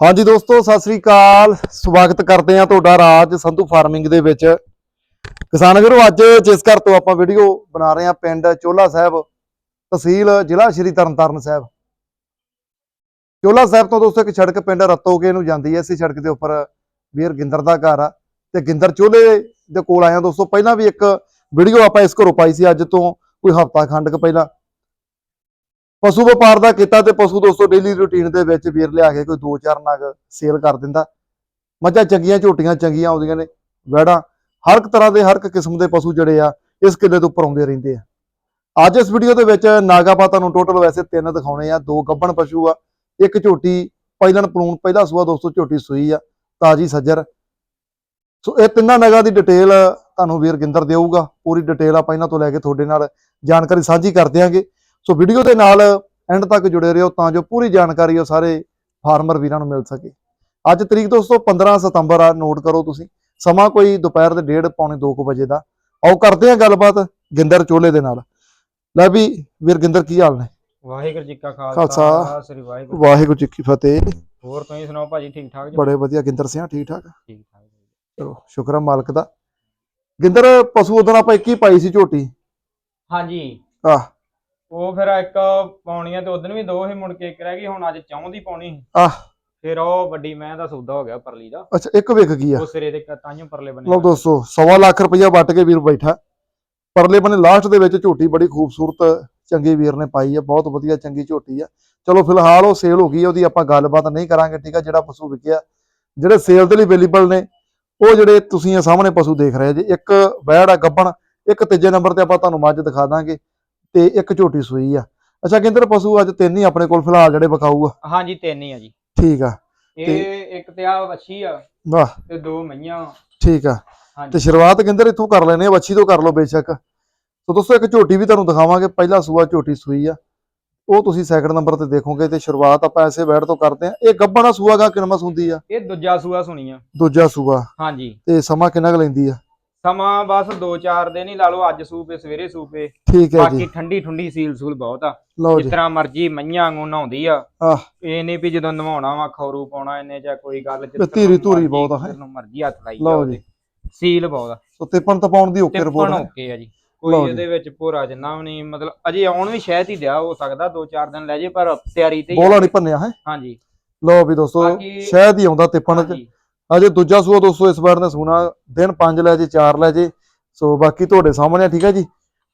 ਹਾਂਜੀ ਦੋਸਤੋ, ਸਤਿ ਸ੍ਰੀ ਅਕਾਲ। ਸਵਾਗਤ ਕਰਦੇ ਹਾਂ ਤੁਹਾਡਾ ਰਾਜ ਸੰਧੂ ਫਾਰਮਿੰਗ ਦੇ ਵਿੱਚ। ਕਿਸਾਨ ਵੀਰੋ, ਅੱਜ ਜਿਸ ਘਰ ਤੋਂ ਆਪਾਂ ਵੀਡੀਓ ਬਣਾ ਰਹੇ ਹਾਂ, ਪਿੰਡ ਚੋਲਾ ਸਾਹਿਬ, ਤਹਿਸੀਲ ਜ਼ਿਲ੍ਹਾ ਸ਼੍ਰੀ ਤਰਨਤਾਰਨ ਸਾਹਿਬ। ਚੋਲਾ ਸਾਹਿਬ ਤੋਂ ਦੋਸਤੋ, ਇੱਕ ਸੜਕ ਪਿੰਡ ਰਤੋਕੇ ਨੂੰ ਜਾਂਦੀ ਹੈ। ਇਸੇ ਸੜਕ ਦੇ ਉੱਪਰ ਵੀਰ ਗਿੰਦਰ ਦਾ ਘਰ ਆ ਤੇ ਗਿੰਦਰ ਚੋਲੇ ਦੇ ਕੋਲ ਆਇਆ ਦੋਸਤੋ, ਪਹਿਲਾਂ ਵੀ ਇੱਕ ਵੀਡੀਓ ਆਪਾਂ ਇਸ ਘਰੋਂ ਪਾਈ ਸੀ, ਅੱਜ ਤੋਂ ਕੋਈ ਹਫ਼ਤਾ ਖੰਡ ਕੁ ਪਹਿਲਾਂ। ਪਸ਼ੂ ਵਪਾਰ ਦਾ ਕੀਤਾ ਤੇ ਪਸ਼ੂ ਦੋਸਤੋ ਡੇਲੀ ਰੁਟੀਨ ਦੇ ਵਿੱਚ ਵੀਰ ਲਿਆ ਕੇ ਕੋਈ 2-4 ਨਗ ਸੇਲ ਕਰ ਦਿੰਦਾ। ਮੱਝਾਂ ਚੰਗੀਆਂ, ਝੋਟੀਆਂ ਚੰਗੀਆਂ ਆਉਂਦੀਆਂ ਨੇ, ਵੈੜਾਂ, ਹਰ ਇੱਕ ਤਰ੍ਹਾਂ ਦੇ, ਹਰ ਇੱਕ ਕਿਸਮ ਦੇ ਪਸ਼ੂ ਜਿਹੜੇ ਆ, ਇਸ ਕਿੱਲੇ ਤੋਂ ਉੱਪਰ ਆਉਂਦੇ ਰਹਿੰਦੇ ਆ। ਅੱਜ ਇਸ ਵੀਡੀਓ ਦੇ ਵਿੱਚ ਨਾਗਾਪਾ ਤੁਹਾਨੂੰ ਟੋਟਲ ਵੈਸੇ ਤਿੰਨ ਦਿਖਾਉਣੇ ਆ, ਦੋ ਗੱਭਣ ਪਸ਼ੂ ਆ, ਇੱਕ ਝੋਟੀ ਪਹਿਲਣ ਪਲੂਣ, ਪਹਿਲਾ ਸੂਆ ਦੋਸਤੋ ਝੋਟੀ ਸੂਈ ਆ, ਤਾਜੀ ਸੱਜਰ। ਸੋ ਇਹ ਤਿੰਨਾਂ ਨਗਾਂ ਦੀ ਡਿਟੇਲ ਤੁਹਾਨੂੰ ਵੀਰ ਗਿੰਦਰ ਦੇਊਗਾ, ਪੂਰੀ ਡਿਟੇਲ ਆਪਾਂ ਇਹਨਾਂ ਤੋਂ ਲੈ ਕੇ ਤੁਹਾਡੇ ਨਾਲ ਜਾਣਕਾਰੀ ਸਾਂਝੀ ਕਰ ਦਿਆਂਗੇ। ਸੋ ਵੀਡੀਓ ਦੇ ਨਾਲ ਐਂਡ ਤੱਕ ਜੁੜੇ ਰਹੋ ਤਾਂ ਜੋ ਪੂਰੀ ਜਾਣਕਾਰੀ ਉਹ ਸਾਰੇ ਫਾਰਮਰ ਵੀਰਾਂ ਨੂੰ ਮਿਲ ਸਕੇ। ਅੱਜ ਤਰੀਕ ਦੋਸਤੋ 15 ਸਤੰਬਰ ਆ ਨੋਟ ਕਰੋ ਤੁਸੀਂ। ਸਮਾਂ ਕੋਈ ਦੁਪਹਿਰ ਦੇ 1:30 ਪੌਣੇ 2 ਵਜੇ ਦਾ। ਆਓ ਕਰਦੇ ਹਾਂ ਗੱਲਬਾਤ ਗਿੰਦਰ ਚੋਲੇ ਦੇ ਨਾਲ। ਲੈ ਵੀ ਵੀਰ ਗਿੰਦਰ ਕੀ ਹਾਲ ਨੇ? ਵਾਹਿਗੁਰੂ ਜੀ ਕਾ ਖਾਲਸਾ। ਸ੍ਰੀ ਵਾਹਿਗੁਰੂ ਵਾਹਿਗੁਰੂ ਜੀ ਕੀ ਫਤਿਹ। ਹੋਰ ਤੁਸੀਂ ਸੁਣਾਓ ਭਾਜੀ ਠੀਕ ਠਾਕ ਜੀ? ਬੜੇ ਵਧੀਆ ਗਿੰਦਰ ਸਿੰਘ ਠੀਕ ਠਾਕ? ਠੀਕ ਠਾਕ। ਚਲੋ ਸ਼ੁਕਰ ਮਾਲਕ ਦਾ। ਗਿੰਦਰ ਪਸ਼ੂ ਉਦੋਂ ਆਪਾਂ ਇੱਕ ਹੀ ਪਾਈ ਸੀ ਝੋਟੀ? ਹਾਂਜੀ। ਆਹ। ਉਹ ਫਿਰ ਇੱਕ ਪਾਉਣੀਆਂ ਤੇ ਉਦੋਂ ਵੀ ਦੋ ਹੀ ਮੁੜ ਕੇ ਇੱਕ ਰਹਿ ਗਈ ਹੁਣ ਅੱਜ ਚੌਂ ਦੀ ਪਾਉਣੀ ਸੀ। ਆਹ। ਫਿਰ ਉਹ ਵੱਡੀ ਮੈਂ ਦਾ ਸੌਦਾ ਹੋ ਗਿਆ ਪਰਲੀ ਦਾ। ਅੱਛਾ ਇੱਕ ਵਿਕ ਗਈ ਆ। ਉਹ ਸਿਰੇ ਦੇ ਤਾਂਿਓ ਪਰਲੇ ਬਣੇ ਲਓ ਦੋਸਤੋ ਸਵਾ ਲੱਖ ਰੁਪਇਆ ਵੱਟ ਕੇ ਵੀਰ ਬੈਠਾ। ਪਰਲੇ ਬੰਨੇ ਲਾਸਟ ਦੇ ਵਿੱਚ ਝੋਟੀ ਬੜੀ ਖੂਬਸੂਰਤ ਚੰਗੀ ਵੀਰ ਨੇ ਪਾਈ ਹੈ ਬਹੁਤ ਵਧੀਆ ਚੰਗੀ ਝੋਟੀ ਆ। ਚਲੋ ਫਿਲਹਾਲ ਉਹ ਸੇਲ ਹੋ ਗਈ ਉਹਦੀ ਆਪਾਂ ਗੱਲਬਾਤ ਨਹੀਂ ਕਰਾਂਗੇ ਠੀਕ ਆ ਜਿਹੜਾ ਪਸ਼ੂ ਵਿਕਿਆ। ਜਿਹੜੇ ਸੇਲ ਦੇ ਲਈ ਅਵੇਲੇਬਲ ਨੇ ਉਹ ਜਿਹੜੇ ਤੁਸੀਂ ਸਾਹਮਣੇ ਪਸ਼ੂ ਦੇਖ ਰਹੇ ਜੀ ਇੱਕ ਵੈੜ ਆ ਗੱਬਣ ਇੱਕ ਤੀਜੇ ਨੰਬਰ ਤੇ ਆਪਾਂ ਤੁਹਾਨੂੰ ਮੱਝ ਦਿਖਾ ਦਾਂਗੇ। ਤੇ ਇੱਕ ਝੋਟੀ ਸੂਈ ਆ। ਅੱਛਾ ਕਿੰਦਰ ਪਸ਼ੂ ਅੱਜ ਤਿੰਨ ਹੀ ਆਪਣੇ ਕੋਲ ਫਿਲਹਾਲ ਜਿਹੜੇ ਵਿਕਾਊ ਆ ਹਾਂਜੀ ਤਿੰਨ ਹੀ ਆ ਜੀ। ਠੀਕ ਆ। ਇਹ ਇੱਕ ਤੇ ਆ ਵੱਛੀ ਆ ਵਾਹ। ਤੇ ਦੋ ਮਈਆਂ। ਠੀਕ ਆ। ਤੇ ਸ਼ੁਰੂਆਤ ਕਹਿੰਦੇ ਇੱਥੋਂ ਕਰ ਲੈਨੇ ਆ ਵੱਛੀ ਤੋਂ ਕਰ ਲਓ ਬੇਸ਼ੱਕ। ਸੋ ਦੋਸਤੋ ਇੱਕ ਝੋਟੀ ਵੀ ਤੁਹਾਨੂੰ ਦਿਖਾਵਾਂਗੇ। ਪਹਿਲਾ ਸੂਆ ਝੋਟੀ ਸੂਈ ਆ। ਉਹ ਤੁਸੀਂ ਸੈਕਿੰਡ ਨੰਬਰ ਤੇ ਦੇਖੋਗੇ ਤੇ ਸ਼ੁਰੂਆਤ ਆਪਾਂ ਐਸੇ ਬੈਠ ਤੋਂ ਕਰਦੇ ਆ। ਇਹ ਗੱਬਣਾ ਸੂਆ ਗਾ ਕਿੰਨਾ ਹੁੰਦੀ ਆ? ਇਹ ਦੂਜਾ ਸੂਆ ਸੁਣੀ ਆ। ਦੂਜਾ ਸੂਆ। ਹਾਂਜੀ। ਤੇ ਸਮਾਂ ਕਿੰਨਾ ਕੁ ਲੈਂਦੀ ਆ? ਸਮਾਂ ਬਸ 2-4 ਦਿਨ ਹੀ ਲਾ ਲਓ ਅੱਜ ਸੂਪੇ ਸਵੇਰੇ ਸੂਪੇ ਠੀਕ ਹੈ ਬਾਕੀ ਜੀ। ਠੰਡੀ ਠੰਡੀ ਸੀਲ ਸੂਲ ਬਹੁਤ ਆ। ਲਓ ਜਿਸ ਤਰ੍ਹਾਂ ਮਰਜ਼ੀ ਮਈਆਂ ਵਾਂਗੂ ਨਹਾਉਂਦੀ ਆ। ਆਹ। ਇਹ ਨਹੀਂ ਵੀ ਜਦੋਂ ਨਵਾਉਣਾ ਵਾ ਖੌਰੂ ਪਾਉਣਾ ਇਹਨੇ ਜਾਂ ਕੋਈ ਗੱਲ ਜਿਸ ਧੀਰੀ ਤਰ੍ਹਾਂ ਧੂਰੀ ਮਰਜ਼ੀ- ਬਹੁਤ ਆ, ਹੈਂ। ਮਰਜ਼ੀ ਹੱਥ ਲਾਈ ਲਓ ਜਾਓ ਜੀ। ਸੀਲ ਬਹੁਤ ਆ। ਸੋ ਤਿੱਪਣ ਤਪਾਉਣ ਦੀ ਓਕੇ ਰਿਪੋਰਟ ਹੈ। ਓਕੇ ਆ ਜੀ। ਲਓ ਕੋਈ ਜੀ। ਇਹਦੇ ਵਿੱਚ ਭੋਰਾ ਜਿੰਨਾ ਵੀ ਨਹੀਂ ਮਤਲਬ ਅਜੇ ਆਉਣ ਵੀ ਸ਼ਾਇਦ ਹੀ ਦਿਆ ਹੋ ਸਕਦਾ 2-4 ਦਿਨ ਲੈ ਜੇ ਪਰ ਤਿਆਰੀ ਤੇ ਹੀ ਆ। ਬੋਲਾ ਨਹੀਂ ਭੰਨਿਆ ਹੈ। ਹਾਂਜੀ। ਲਓ ਵੀ ਦੋਸਤੋ ਬਾਕੀ- ਸ਼ਾਇਦ ਹੀ ਆਉਂਦਾ ਤਿੱਪਣ ਚ। ਹਾਂਜੀ। ਅਜੇ ਦੂਜਾ ਸੂਆ ਦੋਸਤੋ ਇਸ ਵਾਰ ਨੇ ਸੂਣਾ ਦਿਨ 5 ਲੈ ਜੇ 4 ਲੈ ਜੇ। ਸੋ ਬਾਕੀ ਤੁਹਾਡੇ ਸਾਹਮਣੇ ਆ, ਠੀਕ ਹੈ ਜੀ?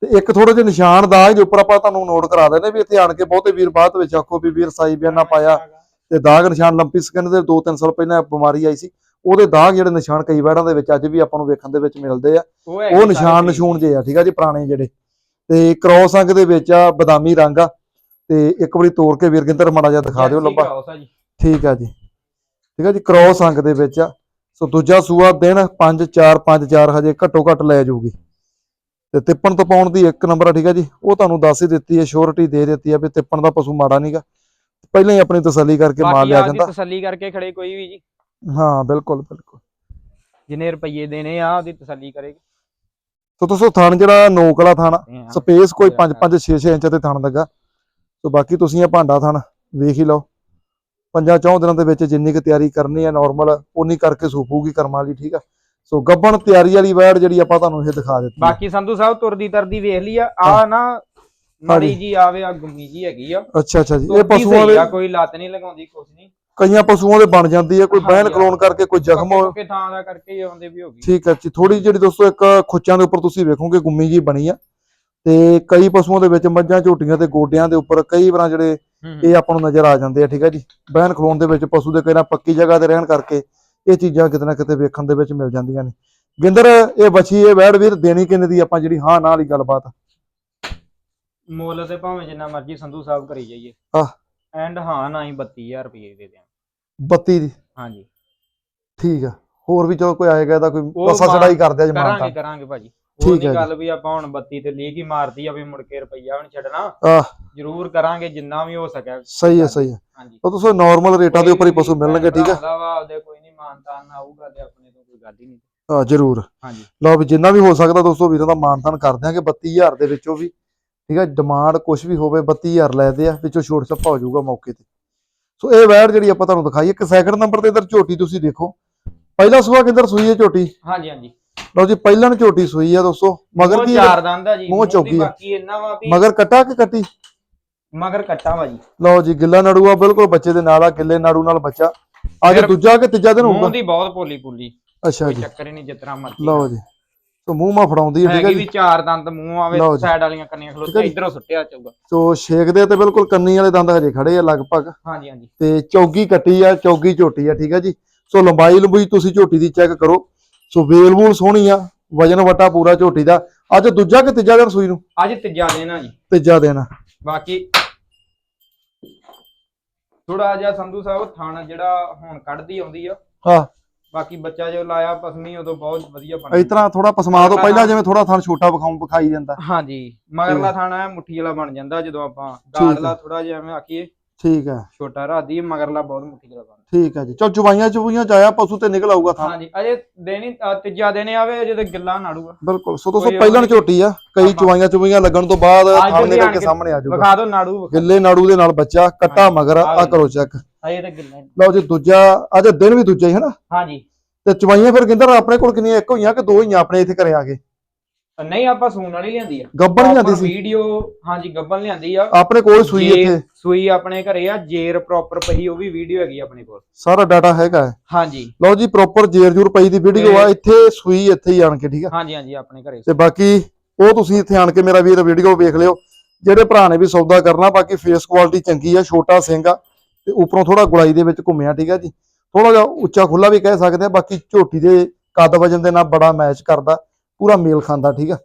ਤੇ ਇੱਕ ਥੋੜੇ ਜਿਹੇ ਨਿਸ਼ਾਨ ਦਾਗ ਦੇ ਉੱਪਰ ਆਪਾਂ ਤੁਹਾਨੂੰ ਨੋਟ ਕਰਾ ਦਿੰਦੇ ਵੀ ਇੱਥੇ ਆਣ ਕੇ ਬਹੁਤੇ ਵੀਰ ਬਾਅਦ ਵਿੱਚ ਆਖੋ ਵੀ ਵੀਰ ਸਾਈ ਬਿਆਨਾ ਪਾਇਆ। ਤੇ ਦਾਗ ਨਿਸ਼ਾਨ ਲੰਪੀ ਸਕਿਨ ਦੇ 2-3 ਸਾਲ ਪਹਿਲਾਂ ਬਿਮਾਰੀ ਆਈ ਸੀ। ਉਹਦੇ ਦਾਗ ਜਿਹੜੇ ਨਿਸ਼ਾਨ ਕਈ ਵੈੜਾਂ ਦੇ ਵਿੱਚ ਅੱਜ ਵੀ ਆਪਾਂ ਨੂੰ ਵੇਖਣ ਦੇ ਵਿੱਚ ਮਿਲਦੇ ਆ। ਉਹ ਨਿਸ਼ਾਨ। ਨਿਸ਼ੂਨ ਜੇ ਆ ਠੀਕ ਆ ਜੀ ਪੁਰਾਣੇ ਜਿਹੜੇ। ਤੇ ਕ੍ਰੋਸ ਅੰਗ ਦੇ ਵਿੱਚ ਆ ਬਦਾਮੀ ਰੰਗ ਆ। ਤੇ ਇੱਕ ਵਾਰੀ ਤੋੜ ਕੇ ਵੀਰ ਗਿੰਦਰ ਮਾੜਾ ਜਿਹਾ ਦਿਖਾ ਦਿਓ ਲੰਬਾ। ਠੀਕ ਆ ਜੀ। ਠੀਕ ਆ ਜੀ ਕ੍ਰੋਸ ਅੰਗ ਦੇ ਵਿੱਚ ਆ। ਸੋ ਦੂਜਾ ਸੂਆ ਦਿਨ 5 4 5 4 ਹਜੇ ਘੱਟੋ ਘੱਟ ਲੈ ਜਾਊਗੀ। ਤੇ ਤਿੱਪਣ ਤੋਂ ਪਾਉਣ ਦੀ ਇੱਕ ਨੰਬਰ ਆ ਠੀਕ ਆ ਜੀ। ਉਹ ਤੁਹਾਨੂੰ ਦੱਸ ਹੀ ਦਿੱਤੀ ਹੈ ਸ਼ੋਰਟੀ ਦੇ ਦਿੱਤੀ ਆ ਵੀ ਤਿੱਪਣ ਦਾ ਪਸ਼ੂ ਮਾੜਾ ਨਹੀਂਗਾ ਪਹਿਲਾਂ ਹੀ ਆਪਣੀ ਤਸੱਲੀ ਕਰਕੇ ਮਾਲ ਲਿਆ ਜਾਂਦਾ। ਤਸੱਲੀ ਕਰਕੇ ਖੜੇ ਕੋਈ ਵੀ ਜੀ। ਹਾਂ ਬਿਲਕੁਲ ਬਿਲਕੁਲ। ਜਿੰਨੇ ਰੁਪਏ ਦੇਣੇ ਆ ਉਹਦੀ ਤਸੱਲੀ ਕਰੇਗੀ। ਸੋ ਦੋਸਤੋ ਥਣ ਜਿਹੜਾ ਨੋਕ ਵਾਲਾ ਥਣ। ਸਪੇਸ ਕੋਈ 5 5 6 6 ਇੰਚ ਤੇ ਥਣ ਲੱਗਾ। ਸੋ ਬਾਕੀ ਤੁਸੀਂ ਇਹ ਭਾਂਡਾ ਥਣ ਵੇਖ ਹੀ ਲਓ। ਪੰਜਾਂ ਚੌਂ ਦਿਨਾਂ ਦੇ ਵਿੱਚ ਜਿੰਨੀ ਕੁ ਤਿਆਰੀ ਕਰਨੀ ਹੈ ਨਾਰਮਲ ਉਨੀ ਕਰਕੇ ਸੂਪੂਗੀ ਕਰਮਾਂ ਲਈ ਠੀਕ ਆ? ਸੋ ਗੱਬਣ ਤਿਆਰੀ ਵਾਲੀ ਵੈੜ ਜਿਹੜੀ ਆਪਾਂ ਤੁਹਾਨੂੰ ਇਹ ਦਿਖਾ ਦਿੱਤੀ। ਬਾਕੀ ਸੰਧੂ ਸਾਹਿਬ ਤੁਰਦੀ ਤਰਦੀ ਵੇਖ ਲਈ ਆ। ਆ ਨਾ ਮਾੜੀ ਜੀ ਆਵੇ ਆ ਗੁੰਮੀ ਜੀ ਹੈਗੀ ਆ। ਅੱਛਾ ਅੱਛਾ ਜੀ। ਇਹ ਪਸ਼ੂਆਂ ਦੇ ਕੋਈ ਲੱਤ ਨਹੀਂ ਲਗਾਉਂਦੀ ਕੁਛ ਨਹੀਂ। ਕਈਆਂ ਪਸ਼ੂਆਂ ਦੇ ਬਣ ਜਾਂਦੀ ਹੈ ਕੋਈ ਬਹਿਨ ਕਲੋਨ ਕਰਕੇ ਕੋਈ ਜ਼ਖਮ ਹੋ ਕਿ ਥਾਂ ਦਾ ਕਰਕੇ ਹੀ ਆਉਂਦੇ ਵੀ ਹੋ ਗਈ। ਠੀਕ ਹੈ ਜੀ। ਥੋੜੀ ਜਿਹੜੀ ਦੋਸਤੋ ਇੱਕ ਖੁੱਚਾਂ ਦੇ ਉੱਪਰ ਤੁਸੀਂ ਵੇਖੋਗੇ ਗੁੰਮੀ ਜੀ ਬਣੀ ਆ। ਤੇ ਕਈ ਪਸ਼ੂਆਂ ਦੇ ਵਿੱਚ ਮੱਝਾਂ ਝੋਟੀਆਂ ਤੇ ਗੋਡਿਆਂ ਦੇ ਉੱਪਰ ਕਈ ਵਾਰਾਂ ਜਿਹੜੇ ਇਹ ਆਪਾਂ ਨੂੰ ਨਜ਼ਰ ਆ ਜਾਂਦੇ ਆ ਠੀਕ ਹੈ ਜੀ? ਬਹਿਨ ਖਲੋਣ ਦੇ ਵਿੱਚ ਪਸ਼ੂ ਦੇ ਕਈ ਨਾ ਪੱਕੀ ਜਗ੍ਹਾ ਤੇ ਰਹਿਣ ਕਰਕੇ ਇਹ ਚੀਜ਼ਾਂ ਕਿਤੇ ਨਾ ਕਿਤੇ ਵੇਖਣ ਦੇ ਵਿੱਚ ਮਿਲ ਜਾਂਦੀਆਂ ਨੇ। ਗਿੰਦਰ ਇਹ ਬੱਚੀ ਇਹ ਵੈੜ ਵੀਰ ਦੇਣੀ ਕਿੰਨੇ ਦੀ ਆਪਾਂ ਜਿਹੜੀ ਹਾਂ ਨਾਲ ਹੀ ਗੱਲਬਾਤ। ਮੁੱਲ ਤੇ ਭਾਵੇਂ ਜਿੰਨਾ ਮਰਜ਼ੀ ਸੰਧੂ ਸਾਹਿਬ ਕਰੀ ਜਾਈਏ। ਆਹ। ਐਂਡ ਹਾਂ ਨਾ ਹੀ 32000 ਰੁਪਏ ਦੇ ਦਿਆਂ 32 ਦੀ? ਹਾਂਜੀ। ਠੀਕ ਆ। ਹੋਰ ਵੀ ਚਲੋ ਕੋਈ ਆਏਗਾ ਇਹਦਾ ਕੋਈ ਮਾਨ- ਚੜਾਈ ਕਰਦੇ ਆ ਜਮਾਨ ਕਰਾਂਗੇ ਤਾਂ। ਕਰਾਂਗੇ ਭਾਜੀ। ਉਹ ਨਹੀਂ। ਗੱਲ ਵੀ ਆਪਾਂ ਹੁਣ 32 ਤੇ ਲੀਕ ਹੀ ਮਾਰਦੀ ਆ ਵੀ ਮੁੜ ਕੇ ਰੁਪਈਆ ਵੀ ਨਹੀਂ ਛੱਡਣਾ। ਜ਼ਰੂਰ ਕਰਾਂਗੇ ਜਿੰਨਾ ਵੀ ਹੋ ਸਕਿਆ। ਸਹੀ ਹੈ ਸਹੀ ਹੈ ਹਾਂਜੀ। ਤਾਂ ਤੁਸੀਂ ਨਾਰਮਲ ਰੇਟਾਂ ਦੇ ਉੱਪਰ ਹੀ ਪਸ਼ੂ ਮਿਲਣਗੇ ਠੀਕ ਹੈ ਆ? ਆਪਦੇ ਕੋਈ ਨਹੀਂ ਮਾਨਤਾਨ ਆਊਗਾ ਤੇ ਆਪਣੇ ਤੋਂ ਕੋਈ ਗੱਲ ਹੀ ਨਹੀਂ ਹਾਂ ਜਰੂਰ। ਹਾਂਜੀ। ਲਓ ਵੀ ਜਿੰਨਾ ਵੀ ਹੋ ਸਕਦਾ ਦੋਸਤੋ ਵੀਰਾਂ ਦਾ ਮਾਨਤਾਨ ਕਰ ਦਿਆਂਗੇ 32000 ਦੇ ਵਿੱਚੋਂ ਵੀ। ਠੀਕ ਹੈ ਡਿਮਾਂਡ ਕੁਝ ਵੀ ਹੋਵੇ 32000 ਲੈਦੇ ਆ ਵਿੱਚੋਂ ਛੋਟ ਛੱਪਾ ਹੋ ਜਾਊਗਾ ਮੌਕੇ ਤੇ। ਸੋ ਇਹ ਵੈੜ ਜਿਹੜੀ ਆਪਾਂ ਤੁਹਾਨੂੰ ਦਿਖਾਈ ਇੱਕ ਸੈਕਿੰਡ ਨੰਬਰ ਤੇ ਇਧਰ ਝੋਟੀ ਤੁਸੀਂ ਦੇਖੋ। ਪਹਿਲਾ ਸੂਆ ਕਿੱਧਰ ਸੂਈ ਹੈ ਝੋਟੀ? ਹਾਂਜੀ ਹਾਂਜੀ। ਲਓ ਜੀ ਪਹਿਲਾਂ ਨੂੰ ਝੋਟੀ ਸੂਈ ਆ ਦੋਸਤੋ ਮਗਰ ਕੀ ਚਾਰ ਦੰਦ ਆ ਜੀ ਮੂੰਹ ਮੂੰਹ ਚੌਕੀ ਆ। ਬਾਕੀ ਇੰਨਾ ਵਾ ਵੀ ਮਗਰ ਕੱਟਾ ਕਿ ਕੱਟੀ? ਮਗਰ ਕੱਟਾ ਵਾ ਜੀ। ਲਓ ਜੀ ਗਿੱਲਾ ਨਾੜੂ ਆ ਬਿਲਕੁਲ ਬੱਚੇ ਦੇ ਨਾਲ ਆ ਗਿੱਲੇ ਨਾੜੂ ਨਾਲ ਬੱਚਾ। ਅੱਜ ਦੂਜਾ ਕਿ ਤੀਜਾ ਦਿਨ ਮੂੰਹ ਹੋਊਗਾ ਦੀ ਬਹੁਤ ਪੋਲੀ ਪੁੱਲੀ ਅੱਛਾ ਜੀ। ਚੱਕਰ ਹੀ ਨਹੀਂ ਜਿਤਨਾ ਮਰਜ਼ੀ ਲਓ ਜੀ। ਸੋ ਮੂੰਹ ਮਾ ਫੜਾਉਂਦੀ ਹੈ ਠੀਕ ਹੈ ਜੀ? ਵੀ ਚਾਰ ਦੰਦ ਮੂੰਹ ਆਵੇ। ਸਾਈਡ ਵਾਲੀਆਂ ਕੰਨੀਆਂ ਹੈ ਖਲੋਤੇ। ਇਧਰੋਂ ਸੁੱਟਿਆ ਜਾਊਗਾ। ਸੋ ਛੇਕਦੇ ਤੇ ਬਿਲਕੁਲ ਕੰਨੀ ਵਾਲੇ ਦੰਦ ਹਜੇ ਖੜੇ ਆ ਲਗਭਗ। ਹਾਂਜੀ ਹਾਂਜੀ। ਤੇ ਚੌਗੀ ਕੱਟੀ ਆ ਚੌਗੀ ਝੋਟੀ ਆ ਠੀਕ ਆ ਜੀ? ਸੋ ਲੰਬਾਈ ਲੰਬੂਈ ਤੁਸੀਂ ਝੋਟੀ ਦੀ ਚੈੱਕ ਕਰੋ। ਸੋ ਵੇਲ ਵੂਲ ਸੋਹਣੀ ਆ ਵਜਨ ਵਟਾ ਪੂਰਾ ਝੋਟੀ ਦਾ। ਅੱਜ ਦੂਜਾ ਕਿ ਤੀਜਾ ਦਿਨ ਸੂਈ ਨੂੰ? ਅੱਜ ਤੀਜਾ ਦਿਨ ਆ ਜੀ। ਤੀਜਾ ਦਿਨ ਆ। ਬਾਕੀ ਥੋੜਾ ਜਿਹਾ ਸੰਧੂ ਸਾਹਿਬ ਥਣ ਜਿਹੜਾ ਹੁਣ ਕੱਢਦੀ ਆਉਂਦੀ ਆ। ਹਾਂ। ਬਾਕੀ ਬੱਚਾ ਜੋ ਲਾਇਆ ਪਸਮੀ ਉਦੋਂ ਬਹੁਤ ਵਧੀਆ ਬਣ ਇਸ ਤਰ੍ਹਾਂ ਥੋੜਾ ਪਸਮਾ ਤੋਂ ਪਹਿਲਾਂ ਜਿਵੇਂ ਥੋੜਾ ਥਣ ਛੋਟਾ ਵਿਖਾਉਂ ਵਿਖਾਈ ਜਾਂਦਾ। ਹਾਂਜੀ। ਮਗਰਲਾ ਥਾਣਾ ਮੁੱਠੀ ਵਾਲਾ ਬਣ ਜਾਂਦਾ ਜਦੋਂ ਆਪਾਂ। ਗਾੜਲਾ ਥੋੜਾ ਜਿਹਾ ਐਵੇਂ ਆਖੀਏ। ਠੀਕ ਹੈ। ਛੋਟਾ ਰਾਦੀ ਮਗਰਲਾ ਬਹੁਤ ਮੁੱਠੀ ਵਾਲਾ ਬਣਦਾ ਠੀਕ ਹੈ ਜੀ। ਚਲ ਚੁਬਾਈਆਂ ਚੁਬਈਆਂ ਚ ਆਇਆ ਪਸ਼ੂ ਤੇ ਨਿਕਲ ਆਊਗਾ ਥਾਂ। ਹਾਂਜੀ ਅਜੇ ਦੇਣੀ ਅ, ਤੀਜਾ ਦਿਨ ਆਵੇ ਅਜੇ ਤੇ ਗਿੱਲਾ ਨਾੜੂਗਾ ਬਿਲਕੁਲ ਸੋ ਦੋਸਤੋ ਕੋਈ ਪਹਿਲਾਂ ਉਹ ਝੋਟੀ ਆ ਕਈ ਚੁਬਾਈਆਂ ਚੁਬਈਆਂ ਲੱਗਣ ਤੋਂ ਬਾਅਦ ਥਾਂ ਨਿਕਲ ਕੇ ਕੇ ਸਾਹਮਣੇ ਆ ਜਾਊਗਾ। ਵਿਖਾ ਦਿਓ ਨਾੜੂ ਵਿਖਾ- ਗਿੱਲੇ ਨਾੜੂ ਦੇ ਨਾਲ ਬੱਚਾ ਕੱਟਾ। ਮਗਰ ਆ ਆ ਕਰੋ ਚੈੱਕ ਅਜੇ ਤੇ ਗਿੱਲਾ ਹੀ। ਲਓ ਜੀ ਦੂਜਾ ਅੱਜ ਦਿਨ ਵੀ ਦੂਜਾ ਹੀ ਹੈ ਨਾ? ਹਾਂਜੀ। ਤੇ ਚਵਾਈਆਂ ਫਿਰ ਕਿੰਦਰ ਆਪਣੇ ਕੋਲ ਕਿੰਨੀਆਂ ਇੱਕ ਹੋਈਆਂ ਕਿ ਦੋ ਹੋਈਆਂ ਆਪਣੇ ਇੱਥੇ ਘਰੇ ਆ ਗਏ ਨਹੀਂ ਆਪਾਂ ਸੂਣ ਵਾਲੀ ਲਿਆਂਦੀ ਆ। ਗੱਬਣ ਲਿਆਂਦੀ ਸੀ। ਵੀਡੀਓ ਹਾਂਜੀ ਗੱਬਨ ਲਿਆਂਦੀ ਆ। ਆਪਣੇ ਕੋਲ ਸੂਈ ਜੇ- ਇੱਥੇ। ਸੂਈ ਆਪਣੇ ਘਰੇ ਆ ਜੇਰ ਪ੍ਰੋਪਰ ਪਈ ਉਹ ਵੀ ਵੀਡੀਓ ਹੈਗੀ ਆਪਣੇ ਕੋਲ। ਸਾਰਾ ਡਾਟਾ ਹੈਗਾ ਹੈ। ਹਾਂਜੀ। ਲਓ ਜੀ ਪ੍ਰੋਪਰ ਜੇਰ ਜੂਰ ਪਈ ਦੀ ਵੀਡੀਓ ਆ। ਇੱਥੇ ਸੂਈ ਇੱਥੇ ਹੀ ਆਣ ਕੇ ਠੀਕ ਆ? ਹਾਂਜੀ ਹਾਂਜੀ ਆਪਣੇ ਘਰੇ। ਤੇ ਬਾਕੀ ਉਹ ਤੁਸੀਂ ਇੱਥੇ ਆਣ ਕੇ ਮੇਰਾ ਵੀਰ ਵੀਡੀਓ ਵੇਖ ਲਿਓ। ਜਿਹੜੇ ਭਰਾ ਨੇ ਵੀ ਸੌਦਾ ਕਰਨਾ ਬਾਕੀ ਫੇਸ ਕੁਆਲਿਟੀ ਚੰਗੀ ਆ ਛੋਟਾ ਸਿੰਘ ਆ। ਤੇ ਉੱਪਰੋਂ ਥੋੜਾ ਗੁਲਾਈ ਦੇ ਵਿੱਚ ਘੁੰਮਿਆ ਠੀਕ ਆ ਜੀ। ਥੋੜਾ ਜਿਹਾ ਉੱਚਾ ਖੁੱਲਾ ਵੀ ਕਹਿ ਸਕਦੇ ਆ ਬਾਕੀ ਝੋਟੀ ਦੇ ਕੱਦ ਵਜਨ ਦੇ ਨਾਲ ਬੜਾ ਮੈਚ ਕਰਦਾ। ਪੂਰਾ ਮੇਲ ਖਾਂਦਾ ਠੀਕ ਆ?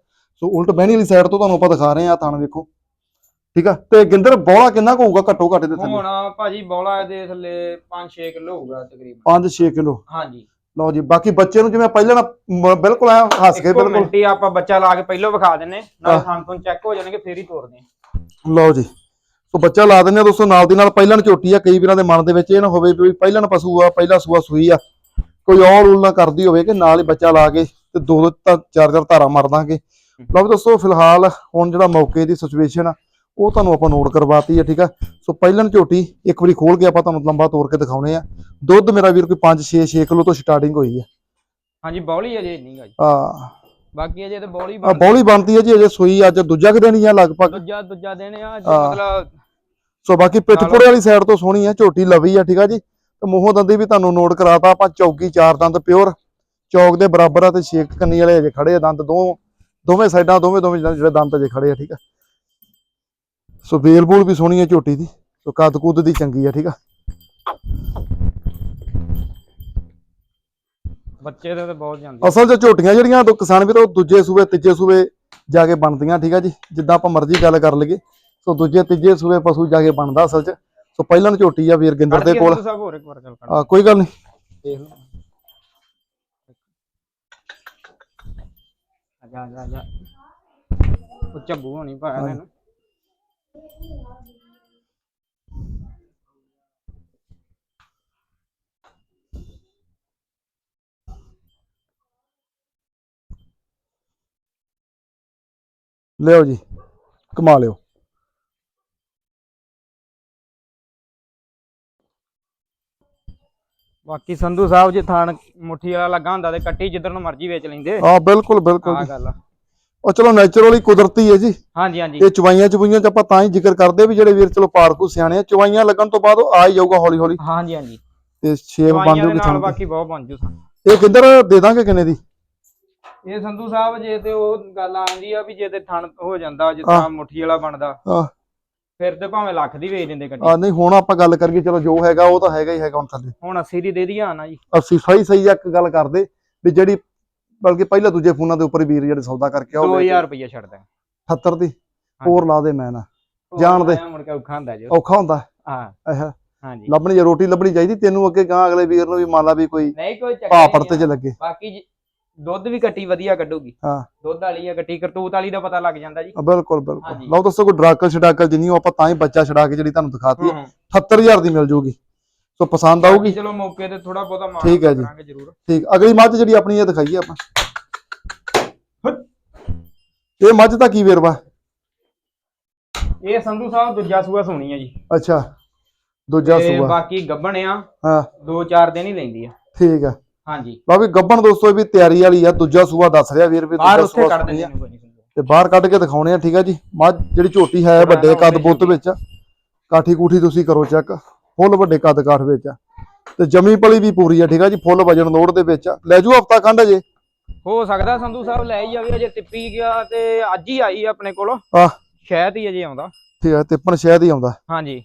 ਸੋ ਉਲਟ ਬਹਿਣੀ ਵਾਲੀ ਸਾਈਡ ਤੋਂ ਤੁਹਾਨੂੰ ਆਪਾਂ ਦਿਖਾ ਰਹੇ ਆ ਥਣ ਵੇਖੋ। ਠੀਕ ਆ? ਤੇ ਗਿੰਦਰ ਬੋਲਾ ਕਿੰਨਾ ਕੁ ਹੋਊਗਾ ਘੱਟੋ ਘੱਟ ਦੇ ਥੱਲੇ? ਹੁਣ ਭਾਜੀ ਬੌਲਾ ਦੇ ਥੱਲੇ 5-6 ਕਿਲੋ ਹੋਊਗਾ ਤਕਰੀਬਨ। 5-6 ਕਿਲੋ? ਹਾਂਜੀ। ਲਓ ਜੀ ਬਾਕੀ ਬੱਚੇ ਨੂੰ ਜਿਵੇਂ ਪਹਿਲਾਂ ਨਾ ਮ- ਬਿਲਕੁਲ ਐ ਹੱਸ ਕੇ ਇੱਕੋ ਬਿਲਕੁਲ ਮਿੰਟ ਹੀ ਆਪਾਂ ਬੱਚਾ ਲਾ ਕੇ ਪਹਿਲਾਂ ਵਿਖਾ ਦਿੰਨੇ ਨਾਲ ਹਾਂ। ਥਾਂ ਤੋਂ ਚੈੱਕ ਹੋ ਜਾਣਗੇ ਫੇਰ ਹੀ ਤੋਰਦੇ। ਲਓ ਜੀ। ਸੋ ਬੱਚਾ ਲਾ ਦਿੰਦੇ ਆ ਦੋਸਤੋ ਨਾਲ ਦੀ ਨਾਲ ਪਹਿਲਾਂ ਝੋਟੀ ਆ ਕਈ ਵੀਰਾਂ ਦੇ ਮਨ ਦੇ ਵਿੱਚ ਇਹ ਨਾ ਹੋਵੇ ਵੀ ਪਹਿਲਾਂ ਪਸ਼ੂ ਆ ਪਹਿਲਾ ਸੂਆ ਸੂਈ ਆ। ਕੋਈ ਔਲ ਉਲ ਨਾ ਕਰਦੀ ਹੋਵੇ ਕਿ ਨਾਲ ਹੀ ਬੱਚਾ ਲਾ ਕੇ ਤੇ ਦੋ ਦੋ ਤਾਂ ਚਾਰ ਚਾਰ ਧਾਰਾ ਮਾਰ ਦਾਂਗੇ। ਲਓ ਵੀ ਦੋਸਤੋ ਫਿਲਹਾਲ ਹੁਣ ਜਿਹੜਾ ਮੌਕੇ ਦੀ ਸਿਚੁਏਸ਼ਨ ਆ ਉਹ ਤੁਹਾਨੂੰ ਆਪਾਂ ਨੋਟ ਕਰਵਾਤੀ ਆ ਠੀਕ ਆ? ਸੋ ਪਹਿਲਾਂ ਝੋਟੀ ਇੱਕ ਵਾਰੀ ਖੋਲ ਕੇ ਆਪਾਂ ਤੁਹਾਨੂੰ ਲੰਬਾ ਤੋੜ ਕੇ ਦਿਖਾਉਣੇ ਆ। ਦੁੱਧ ਮੇਰਾ ਵੀਰ ਕੋਈ 5 6 6 ਕਿਲੋ ਤੋਂ ਸਟਾਰਟਿੰਗ ਹੋਈ ਆ। ਹਾਂਜੀ ਬੌਲੀ ਅਜੇ ਨਹੀਂ ਗਾ ਜੀ। ਆ ਬਾਕੀ ਅਜੇ ਤੇ ਬੌਲੀ ਆ ਬਣ ਬੌਲੀ ਬਣਦੀ ਹੈ ਜੀ ਅਜੇ ਸੂਈ ਅੱਜ ਦੂਜਾ ਕਿ ਦਿਨ ਹੀ ਆ ਲਗਭਗ। ਦੂਜਾ ਦੂਜਾ ਦਿਨ ਆ ਅੱਜ ਹਾਂ। ਮਤਲਬ ਸੋ ਬਾਕੀ ਪਿੱਠਪੁਰੇ ਵਾਲੀ ਸਾਈਡ ਤੋਂ ਸੋਹਣੀ ਆ ਝੋਟੀ ਲਵੀ ਆ ਠੀਕ ਆ ਜੀ? ਤੇ ਮੂੰਹੋਂ ਦੰਦੀ ਵੀ ਤੁਹਾਨੂੰ ਨੋਟ ਕਰਾਤਾ ਆਪਾਂ ਚੌਕੀ ਚਾਰ ਦੰਦ ਪਿਓਰ ਚੌਕ ਦੇ ਬਰਾਬਰ ਆ ਤੇ ਛੇਕ ਕੰਨੀ ਵਾਲੇ ਅਜੇ ਖੜੇ ਆ ਦੰਦ ਦੋ ਦੋਵੇਂ ਸਾਈਡਾਂ ਦੋਵੇਂ ਦੋਵੇਂ ਜਿਹੜੇ ਦੰਦ ਅਜੇ ਖੜੇ ਆ ਠੀਕ ਆ। ਸੋ ਵੇਲ ਬੂਲ ਵੀ ਸੋਹਣੀ ਆ ਝੋਟੀ ਦੀ ਸੋ ਕੱਦ ਕੁੱਦ ਦੀ ਚੰਗੀ ਆ ਠੀਕ ਆ। ਬੱਚੇ ਦੇ ਤੇ ਬਹੁਤ ਜਾਂਦੇ ਅਸਲ 'ਚ ਝੋਟੀਆਂ ਜਿਹੜੀਆਂ ਤੋਂ ਕਿਸਾਨ ਵੀ ਉਹ ਦੂਜੇ ਸੂਬੇ ਤੀਜੇ ਸੂਬੇ ਜਾ ਕੇ ਬਣਦੀਆਂ ਠੀਕ ਆ ਜੀ। ਜਿੱਦਾਂ ਆਪਾਂ ਮਰਜ਼ੀ ਗੱਲ ਕਰ ਲਈਏ ਸੋ ਦੂਜੇ ਤੀਜੇ ਸੂਬੇ ਪਸ਼ੂ ਜਾ ਕੇ ਬਣਦਾ ਅਸਲ 'ਚ। ਸੋ ਪਹਿਲਾਂ ਝੋਟੀ ਆ ਵੀਰ ਗਿੰਦਰ ਦੇ ਕੋਲ ਕੋਈ ਗੱਲ ਨਹੀਂ ਦੇਖ ਲਓ। ਆ ਜਾ ਆ ਜਾ ਉਹ ਝੱਬੂ ਹੋਣੀ ਭਾਇਆ ਇਹਨੂੰ ਲਿਓ ਜੀ ਕਮਾ ਲਿਓ ਬਾਕੀ ਸੰਧੂ ਸਾਹਿਬ ਜੇ ਥਾਣ ਮੁੱਠੀ ਵਾਲਾ ਲੱਗਾ ਹੁੰਦਾ ਤੇ ਕੱਟੀ ਜਿੱਧਰ ਨੂੰ ਮਰਜ਼ੀ ਵੇਚ ਲੈਂਦੇ। ਆ ਬਿਲਕੁਲ ਬਿਲਕੁਲ ਆ ਜੀ। ਗੱਲ ਆ। ਉਹ ਚਲੋ ਨੈਚੁਰਲੀ ਕੁਦਰਤੀ ਹੈ ਜੀ। ਹਾਂਜੀ ਹਾਂਜੀ। ਇਹ ਚਵਾਈਆਂ ਚੁਬਈਆਂ ਚ ਆਪਾਂ ਤਾਂ ਹੀ ਜ਼ਿਕਰ ਕਰਦੇ ਵੀ ਜਿਹੜੇ ਵੀਰ ਚਲੋ ਪਾਰਕੂ ਸਿਆਣੇ ਆ ਚਵਾਈਆਂ ਲੱਗਣ ਤੋਂ ਬਾਅਦ ਉਹ ਆ ਹੀ ਜਾਊਗਾ ਹੌਲੀ ਹੌਲੀ ਹਾਂਜੀ ਹਾਂਜੀ। ਤੇ ਛੇਬ ਬਣ ਦਵਾਈਆਂ ਦੇ ਜੂਗੀ ਨਾਲ ਥਣ ਬਾਕੀ ਬਹੁਤ ਬਣ ਜੂ ਇਹ ਕਿੱਧਰ ਦੇ ਦਾਂਗੇ ਕਿੰਨੇ ਦੀ? ਇਹ ਸੰਧੂ ਸਾਹਿਬ ਜੇ ਤੇ ਉਹ ਗੱਲ ਆਉਂਦੀ ਆ ਵੀ ਜੇ ਤੇ ਥਣ ਹੋ ਜਾਂਦਾ ਜਿੱਦਾਂ ਮੁੱਠੀ ਵਾਲਾ ਬਣਦਾ। ਆਹ। ਫਿਰ ਤੇ ਭਾਵੇਂ ਲੱਖ ਦੀ ਵੇਚ ਦਿੰਦੇ ਗੱਡੀ। ਆ ਨਹੀਂ ਹੁਣ ਆਪਾਂ ਗੱਲ ਕਰੀਏ ਚਲੋ ਜੋ ਹੈਗਾ ਉਹ ਤਾਂ ਹੈਗਾ ਹੀ ਹੈਗਾ ਹੁਣ ਥੱਲੇ। ਹੁਣ 80 ਦੀ ਦੇ ਦਿਆ ਨਾ ਜੀ। ਅਸੀਂ ਸਹੀ ਸਹੀ ਇੱਕ ਗੱਲ ਕਰਦੇ ਵੀ ਜਿਹੜੀ ਬਲਕਿ ਪਹਿਲਾਂ ਦੂਜੇ ਫੋਨਾਂ ਦੇ ਉੱਪਰ ਵੀਰ ਜਿਹੜੇ ਸੌਦਾ ਕਰਕੇ ਆਓ 2000 ਰੁਪਇਆ ਛੱਡਦਾ। 78 ਦੀ ਹੋਰ ਲਾ ਦੇ ਮੈਂ ਨਾ। ਜਾਣ ਦੇ। ਮੁੜ ਕੇ ਔਖਾ ਹੁੰਦਾ ਜੋ ਔਖਾ ਹੁੰਦਾ। ਹਾਂ। ਇਹ ਹਾਂਜੀ। ਲੱਭਣੀ ਜੇ ਰੋਟੀ ਲੱਭਣੀ ਚਾਹੀਦੀ ਤੈਨੂੰ ਅੱਗੇ ਗਾਂ ਅਗਲੇ ਵੀਰ ਨੂੰ ਵੀ ਮੰਨ ਲਾ ਵੀ ਕੋਈ ਨਹੀਂ ਕੋਈ ਚੱਕਰ ਭਾ ਨਹੀਂ ਪੜਤੇ ਚ ਆ। ਲੱਗੇ। ਬਾਕੀ ਜੀ, ਦੁੱਧ ਵੀ ਕੱਟੀ ਵਧੀਆ ਕੱਢੂਗੀ। ਹਾਂ। ਦੁੱਧ ਵਾਲੀ ਆ ਕੱਟੀ ਕਰਤੂਤ ਵਾਲੀ ਦਾ ਪਤਾ ਲੱਗ ਜਾਂਦਾ ਜੀ। ਬਿਲਕੁਲ ਬਿਲਕੁਲ। ਲਓ ਦੱਸੋ ਕੋਈ ਡਰਾਕਲ ਛਡਾਕਲ ਜਿੰਨੀ ਉਹ ਆਪਾਂ ਤਾਂ ਹੀ ਬੱਚਾ ਛਡਾ ਕੇ ਜਿਹੜੀ ਤੁਹਾਨੂੰ ਦਿਖਾਤੀ ਹੈ ਹੂੰ। 78000 ਦੀ ਮਿਲ ਜੂਗੀ। ਸੋ ਪਸੰਦ ਆਊਗੀ। ਚਲੋ ਮੌਕੇ ਤੇ ਥੋੜਾ ਬਹੁਤਾ ਮਾਰ ਠੀਕ ਹੈ ਜੀ। ਜ਼ਰੂਰ। ਠੀਕ ਅਗਲੀ ਮੱਝ ਜਿਹੜੀ ਆਪਣੀ ਇਹ ਦਿਖਾਈਏ ਆਪਾਂ। ਇਹ ਮੱਝ ਦਾ ਕੀ ਵੇਰਵਾ? ਇਹ ਸੰਧੂ ਸਾਹਿਬ ਦੂਜਾ ਸੂਆ ਸੋਣੀ ਹੈ ਜੀ। ਅੱਛਾ ਦੂਜਾ ਸੂਆ। ਬਾਕੀ ਗੱਬਣ ਆ ਹਾਂ। 2-4 ਦਿਨ ਹੀ ਲੈਂਦੀ ਆ। ਠੀਕ ਆ। ਹਾਂਜੀ। ਲਓ ਵੀ ਗੱਬਣ ਦੋਸਤੋ ਇਹ ਵੀ ਤਿਆਰੀ ਵਾਲੀ ਆ ਦੂਜਾ ਸੂਆ ਦੱਸ ਰਿਹਾ ਵੀਰ ਵੀ ਬਾਹਰ ਉੱਥੇ ਕੱਢ ਦਿੰਦੇ ਆ। ਤੇ ਬਾਹਰ ਕੱਢ ਕੇ ਦਿਖਾਉਣੇ ਆ ਠੀਕ ਆ ਜੀ। ਮੱਝ ਜਿਹੜੀ ਝੋਟੀ ਹੈ ਵੱਡੇ ਕੱਦ ਬੁੱਤ ਵਿੱਚ ਕਾਠੀ ਕੂਠੀ ਤੁਸੀਂ ਕਰੋ ਚੈੱਕ। ਫੁੱਲ ਵੱਡੇ ਕੱਦ ਕਾਠ ਵਿੱਚ ਆ। ਤੇ ਜਮੀ ਪਲੀ ਵੀ ਪੂਰੀ ਆ ਠੀਕ ਆ ਜੀ ਫੁੱਲ ਵਜਨ ਲੋਡ ਦੇ ਵਿੱਚ ਆ। ਲੈ ਜੂ ਹਫਤਾ ਖੰਡ ਜੇ ਹੋ ਸਕਦਾ ਸੰਧੂ ਸਾਹਿਬ ਲੈ ਹੀ ਜਾਵੇ ਅਜੇ ਟਿੱਪੀ ਗਿਆ ਤੇ ਅੱਜ ਹੀ ਆਈ ਆਪਣੇ ਕੋਲ। ਆਹ। ਸ਼ਾਇਦ ਹੀ ਅਜੇ ਆਉਂਦਾ। ਠੀਕ ਆ ਤਿੱਪਣ ਸ਼ਾਇਦ ਹੀ ਆਉਂਦਾ। ਹਾਂਜੀ।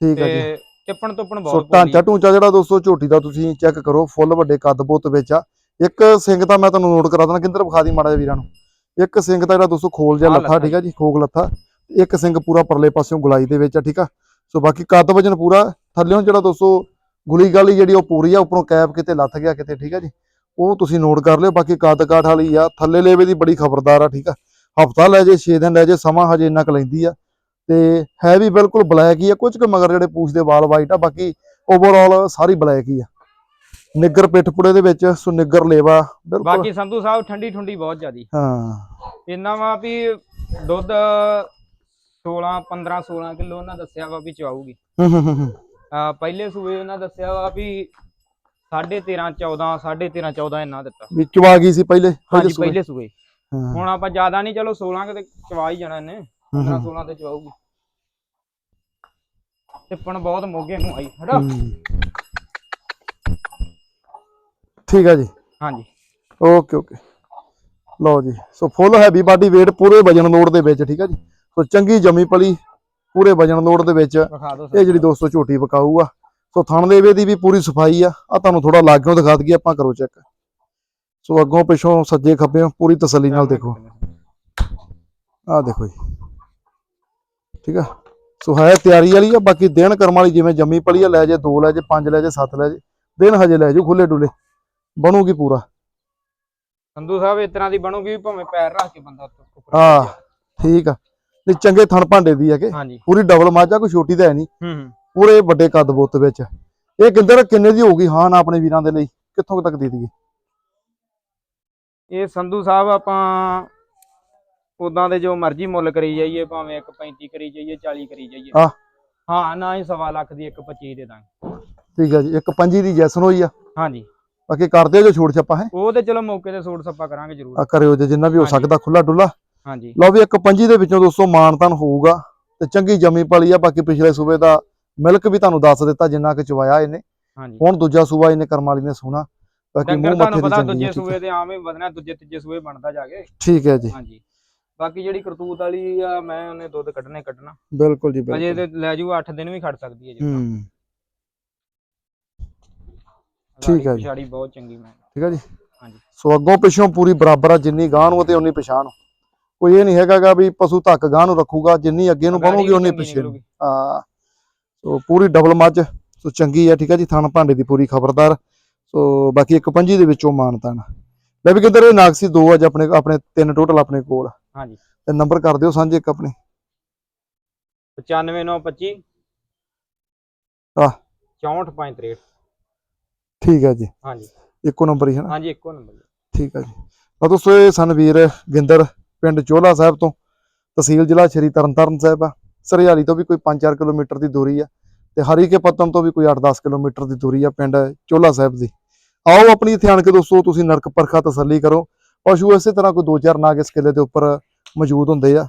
ਠੀਕ ਆ ਜੀ। ਟਿੱਪਣ ਟੁੱਪਣ ਸੋ ਬਹੁਤ ਢਾਂਚਾ ਢੂੰਚਾ ਜਿਹੜਾ ਦੋਸਤੋ ਝੋਟੀ ਦਾ ਤੁਸੀਂ ਚੈੱਕ ਕਰੋ ਫੁੱਲ ਵੱਡੇ ਕੱਦ ਬੁੱਤ ਵਿੱਚ ਆ। ਇੱਕ ਸਿੰਘ ਤਾਂ ਮੈਂ ਤੁਹਾਨੂੰ ਨੋਟ ਕਰਾ ਦੇਣਾ ਕਿੰਦਰ ਵਿਖਾ ਦੀ ਮਾੜਾ ਜਿਹਾ ਵੀਰਾਂ ਨੂੰ। ਇੱਕ ਸਿੰਘ ਤਾਂ ਜਿਹੜਾ ਦੋਸਤੋ ਖੋਲ ਜਿਹਾ ਲੱਥਾ ਠੀਕ ਆ ਜੀ ਖੋਗ ਲੱਥਾ। ਇੱਕ ਸਿੰਘ ਪੂਰਾ ਪਰਲੇ ਪਾਸਿਓਂ ਗੁਲਾਈ ਦੇ ਵਿੱਚ ਆ ਠੀਕ ਆ। ਸੋ ਬਾਕੀ ਕੱਦ ਵਜਨ ਪੂਰਾ ਥੱਲਿਓਂ ਜਿਹੜਾ ਦੋਸਤੋ ਗੁਲੀ ਗਾਲੀ ਜਿਹੜੀ ਉਹ ਪੂਰੀ ਆ ਉੱਪਰੋਂ ਕੈਪ ਕਿਤੇ ਲੱਥ ਗਿਆ ਕਿਤੇ ਠੀਕ ਆ ਜੀ। ਉਹ ਤੁਸੀਂ ਨੋਟ ਕਰ ਲਿਓ ਬਾਕੀ ਕੱਦ ਕਾਠ ਵਾਲੀ ਆ। ਥੱਲੇ ਲੇਵੇ ਦੀ ਬੜੀ ਖਬਰਦਾਰ ਆ ਠੀਕ ਆ। ਹਫਤਾ ਲੈ ਜੇ 6 ਦਿਨ ਲੈ ਜੇ ਸਮਾਂ ਹਜੇ ਇੰਨਾ ਕੁ ਲੈਂਦੀ ਆ। ਤੇ ਹੈ ਵੀ ਬਿਲਕੁਲ ਬਲੈਕ ਹੀ ਆ ਕੁਝ ਕੁ ਮਗਰ ਜਿਹੜੇ ਪੂਛ ਦੇ ਵਾਲ ਵਾਈਟ ਆ ਬਾਕੀ ਓਵਰਆਲ ਸਾਰੀ ਬਲੈਕ ਹੀ ਆ। ਨਿੱਗਰ ਪਿੱਠ ਪੁੜੇ ਦੇ ਵਿੱਚ ਸੋ ਨਿੱਗਰ ਲੇਵਾ ਬਿਲਕੁਲ। ਬਾਕੀ ਸੰਧੂ ਸਾਹਿਬ ਠੰਡੀ ਠੰਡੀ ਬਹੁਤ ਜ਼ਿਆਦੀ। ਹਾਂ। ਇੰਨਾ ਵਾ ਵੀ ਦੁੱਧ 16 15 16 ਕਿਲੋ ਉਹਨਾਂ ਦੱਸਿਆ ਵਾ ਵੀ ਚਵਾਊਗੀ। ਹੂੰ ਹੂੰ ਹੂੰ। ਆ ਪਹਿਲੇ ਸੂਏ ਉਹਨਾਂ ਦੱਸਿਆ ਵਾ ਵੀ 13.5 14 13.5 14 ਇੰਨਾ ਦਿੱਤਾ। ਵੀ ਚਵਾ ਗਈ ਸੀ ਪਹਿਲੇ ਹਾਂਜੀ। ਪਹਿਲੇ ਸੂਏ। ਹੁਣ ਆਪਾਂ ਜ਼ਿਆਦਾ ਨਹੀਂ ਚਲੋ 16 ਕਿਤੇ ਚਵਾ ਹੀ ਜਾਣਾ ਇਹਨੇ। 15 ਹੂੰ, 16 ਤੇ ਚਵਾਊਗੀ ਟਿੱਪਣ ਬਹੁਤ ਮੋਗੇ ਨੂੰ ਆਈ ਹੜਾ। ਠੀਕ ਆ ਜੀ। ਹਾਂਜੀ। Okay okay. ਲਓ ਜੀ so full heavy body weight ਪੂਰੇ ਵਜਨ ਲੋਡ ਦੇ ਵਿੱਚ ਠੀਕ ਆ ਜੀ। ਸੋ ਚੰਗੀ ਜਮੀ ਪਲੀ ਪੂਰੇ ਵਜਨ ਲੋਡ ਦੇ ਵਿੱਚ। ਇਹ ਜਿਹੜੀ ਦੋਸਤੋ ਝੋਟੀ ਪਕਾਊ ਆ ਸੋ ਥਣ ਦੇ ਵੇ ਦੀ ਵੀ ਪੂਰੀ ਸਫ਼ਾਈ ਆ। ਆ ਤੁਹਾਨੂੰ ਥੋੜਾ ਲਾਗਿਓਂ ਦਿਖਾ ਦਈਏ ਆਪਾਂ ਕਰੋ ਚੈੱਕ। ਸੋ ਅੱਗੋਂ ਪਿੱਛੋਂ ਸੱਜੇ ਖੱਬਿਓਂ ਪੂਰੀ ਤਸੱਲੀ ਨਾਲ ਦੇਖੋ। ਆ ਦੇਖੋ ਜੀ। ਠੀਕ ਆ? ਸੋ ਹੈ ਤਿਆਰੀ ਵਾਲੀ ਆ ਬਾਕੀ ਦਿਨ ਕਰਮ ਵਾਲੀ ਜਿਵੇਂ ਜੰਮੀ ਪਲੀ ਆ ਲੈ ਜੇ 2 ਲੈ ਜੇ 5 ਲੈ ਜੇ 7 ਲੈ ਜੇ ਦਿਨ ਹਜੇ ਲੈ ਜੂ ਖੁੱਲੇ ਡੁੱਲੇ ਬਣੂਗੀ ਪੂਰਾ। ਸੰਧੂ ਸਾਹਿਬ ਇਸ ਤਰ੍ਹਾਂ ਦੀ ਬਣੂਗੀ ਭਾਵੇਂ ਪੈਰ ਰੱਖ ਕੇ ਬੰਦਾ ਉੱਪਰ ਹਾਂ ਠੀਕ ਆ। ਨਹੀਂ ਚੰਗੇ ਥਣ ਭਾਂਡੇ ਦੀ ਆ ਕਿ? ਪੂਰੀ ਡਬਲ ਮਾਝਾ ਕੋਈ ਛੋਟੀ ਤਾਂ ਹੈ ਨਹੀਂ। ਹੂੰ ਪੂਰੇ ਵੱਡੇ ਕੱਦ ਬੁੱਤ ਵਿੱਚ। ਇਹ ਕਿੰਦਰ ਕਿੰਨੇ ਦੀ ਹੋਊਗੀ? ਹਾਂ ਨਾ ਆਪਣੇ ਵੀਰਾਂ ਦੇ ਲਈ। ਕਿੱਥੋਂ ਤੱਕ ਦੇ ਦਈਏ? ਇਹ ਸੰਧੂ ਸਾਹਿਬ ਆਪਾਂ ਉਦਾਂ ਦੇ ਜੋ ਮਰਜ਼ੀ ਮੁੱਲ ਕਰੀ ਜਾਈਏ ਭਾਵੇਂ 1.35 ਕਰੀ ਜਾਈਏ 40 ਕਰੀ ਜਾਈਏ। ਆਹ। ਹਾਂ ਨਾ ਹੀ ਸਵਾ ਲੱਖ ਦੀ 1.25 ਦੇ ਦਾਂਗੇ। ਠੀਕ ਆ ਜੀ ਇੱਕ ਪੰਜੀ ਦੀ ਜੈਸਨ ਹੋਈ ਆ। ਹਾਂਜੀ। ਬਾਕੀ ਕਰਦੇ ਜੋ ਛੋੜ ਛੱਪਾ ਹੈ? ਉਹ ਤੇ ਚਲੋ ਮੌਕੇ ਤੇ ਸੂਟ ਸੱਪਾ ਕਰਾਂਗੇ ਜ਼ਰੂਰ। ਆ ਕਰਿਓ ਜੇ ਜਿੰਨਾ ਵੀ ਹੋ। ਸਕਦਾ ਖੁੱਲਾ ਡੁੱਲਾ ਹਾਂਜੀ। ਲਓ ਵੀ ਇੱਕ ਪੰਜੀ ਦੇ ਵਿੱਚੋਂ ਦੋਸਤੋ ਮਾਨਤਨ ਹੋਊਗਾ ਤੇ ਚੰਗੀ ਜਮੀ ਪਲੀ ਆ ਬਾਕੀ ਪਿਛਲੇ ਸੂਬੇ ਦਾ ਮਿਲਕ ਵੀ ਤੁਹਾਨੂੰ ਦੱਸ ਦਿੱਤਾ ਜਿੰਨਾ ਕਿ ਚਵਾਇਆ ਇਹਨੇ। ਹਾਂਜੀ। ਹੁਣ ਦੂਜਾ ਸੂਬਾ ਇਹਨੇ ਕਰਮ ਵਾਲੀ ਨੇ ਸੋਣਾ ਬਾਕੀ ਮੂੰਹ ਤੁਹਾਨੂੰ ਮੱਥੇ ਦੀ ਪਤਾ ਚੰਗੀ ਦੂਜੇ ਆ, ਠੀਕ ਸੂਏ ਹੈ। ਤੇ ਆਵੇਂ ਵਧਣਾ ਦੂਜੇ ਤੀਜੇ ਸੂਏ ਬਣਦਾ ਜਾ ਕੇ। ਠੀਕ ਹੈ ਜੀ। ਹਾਂਜੀ। ਬਾਕੀ ਜਿਹੜੀ ਕਰਤੂਤ ਵਾਲੀ ਆ ਮੈਂ ਉਹਨੇ ਦੁੱਧ ਕੱਢਣੇ ਕੱਢਣਾ। ਬਿਲਕੁਲ ਜੀ ਅਜੇ ਬਿਲਕੁਲ। ਤੇ ਲੈ ਜੂ 8 ਦਿਨ ਵੀ ਖੜ ਸਕਦੀ ਹੈ ਜੀ। ਹੂੰ। ਠੀਕ ਹੈ ਜੀ। ਪਿਛਾੜੀ ਬਹੁਤ ਚੰਗੀ ਮੈਂ। ਠੀਕ ਹੈ ਜੀ। ਹਾਂਜੀ। ਸੋ ਅੱਗੋਂ ਪਿੱਛੋਂ ਪੂਰੀ ਬਰਾਬਰ ਆ ਜਿੰਨੀ ਗਾਂ ਨੂੰ ਤੇ ਉਨੀ ਪਛਾਣ ਕੋਈ ਇਹ ਨਹੀਂ ਹੈਗਾਗਾ ਵੀ ਪਸ਼ੂ ਧੱਕ ਗਾਂ ਨੂੰ ਰੱਖੂਗਾ ਜਿੰਨੀ ਅੱਗੇ ਨੂੰ ਬਣੂਗੀ ਉਨੀ ਪਿੱਛੇ ਨੂੰ। ਆ ਸੋ ਪੂਰੀ ਡਬਲ ਮੱਝ ਸੋ ਚੰਗੀ ਆ ਠੀਕ ਹੈ ਜੀ ਥਣ ਭਾਂਡੇ ਦੀ ਪੂਰੀ ਖਬਰਦਾਰ। ਸੋ ਬਾਕੀ ਇੱਕ ਪੰਜੀ ਦੇ ਵਿੱਚੋਂ ਮਾਨਤਾ ਨਾ ਲੈ ਵੀ ਕਿੱਧਰ ਇਹ ਨਾਗਸੀ ਦੋ ਅੱਜ ਆਪਣੇ ਆਪਣੇ ਤਿੰਨ ਟੋਟਲ ਆਪਣੇ ਕੋਲ। ਹਾਂਜੀ। ਤੇ ਨੰਬਰ ਕਰ ਦਿਓ ਸਾਂਝੇ ਇੱਕ ਆਪਣੇ। 95925 ਆਹ। 6463 ਠੀਕ ਹੈ ਜੀ। ਹਾਂਜੀ। ਇੱਕੋ ਨੰਬਰ ਹੀ ਹੈ ਨਾ? ਹਾਂਜੀ ਇੱਕੋ ਨੰਬਰ ਠੀਕ ਹੈ ਜੀ। ਤਾਂ ਦੋਸਤੋ ਇਹ ਸਨ ਵੀਰ ਗਿੰਦਰ ਪਿੰਡ ਚੋਲਾ ਸਾਹਿਬ ਤੋਂ। ਤਹਿਸੀਲ ਜ਼ਿਲ੍ਹਾ ਸ਼੍ਰੀ ਤਰਨਤਾਰਨ ਸਾਹਿਬ ਆ। ਸਰਿਆਲੀ ਤੋਂ ਵੀ ਕੋਈ 5-4 ਕਿਲੋਮੀਟਰ ਦੀ ਦੂਰੀ ਆ ਤੇ ਹਰੀਕੇ ਪੱਤਨ ਤੋਂ ਵੀ ਕੋਈ 8-10 ਕਿਲੋਮੀਟਰ ਦੀ ਦੂਰੀ ਆ ਪਿੰਡ ਚੋਲਾ ਸਾਹਿਬ ਦੀ। ਆਓ ਆਪਣੀ ਇੱਥੇ ਆਣ ਕੇ ਦੋਸਤੋ ਤੁਸੀਂ ਨਰਕ ਪਰਖਾ ਤਸੱਲੀ ਕਰੋ। ਪਸ਼ੂ ਇਸੇ ਤਰ੍ਹਾਂ ਕੋਈ 2-4 ਨਾਗ ਇਸ ਕਿਲੇ ਦੇ ਉੱਪਰ ਮੌਜੂਦ ਹੁੰਦੇ ਆ,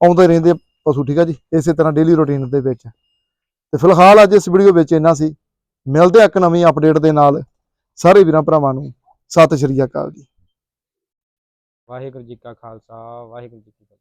ਆਉਂਦੇ ਰਹਿੰਦੇ ਪਸ਼ੂ, ਠੀਕ ਆ ਜੀ? ਇਸੇ ਤਰ੍ਹਾਂ ਡੇਲੀ ਰੁਟੀਨ ਦੇ ਵਿੱਚ। ਤੇ ਫਿਲਹਾਲ ਅੱਜ ਇਸ ਵੀਡੀਓ ਵਿੱਚ ਇੰਨਾ ਸੀ। ਮਿਲਦੇ ਆ ਇੱਕ ਨਵੀਂ ਅਪਡੇਟ ਦੇ ਨਾਲ। ਸਾਰੇ ਵੀਰਾਂ ਭਰਾਵਾਂ ਨੂੰ ਸਤਿ ਸ਼੍ਰੀ ਅਕਾਲ ਜੀ। ਵਾਹਿਗੁਰੂ ਜੀ ਕਾ ਖਾਲਸਾ, ਵਾਹਿਗੁਰੂ ਜੀ ਕੀ ਫਤਿਹ।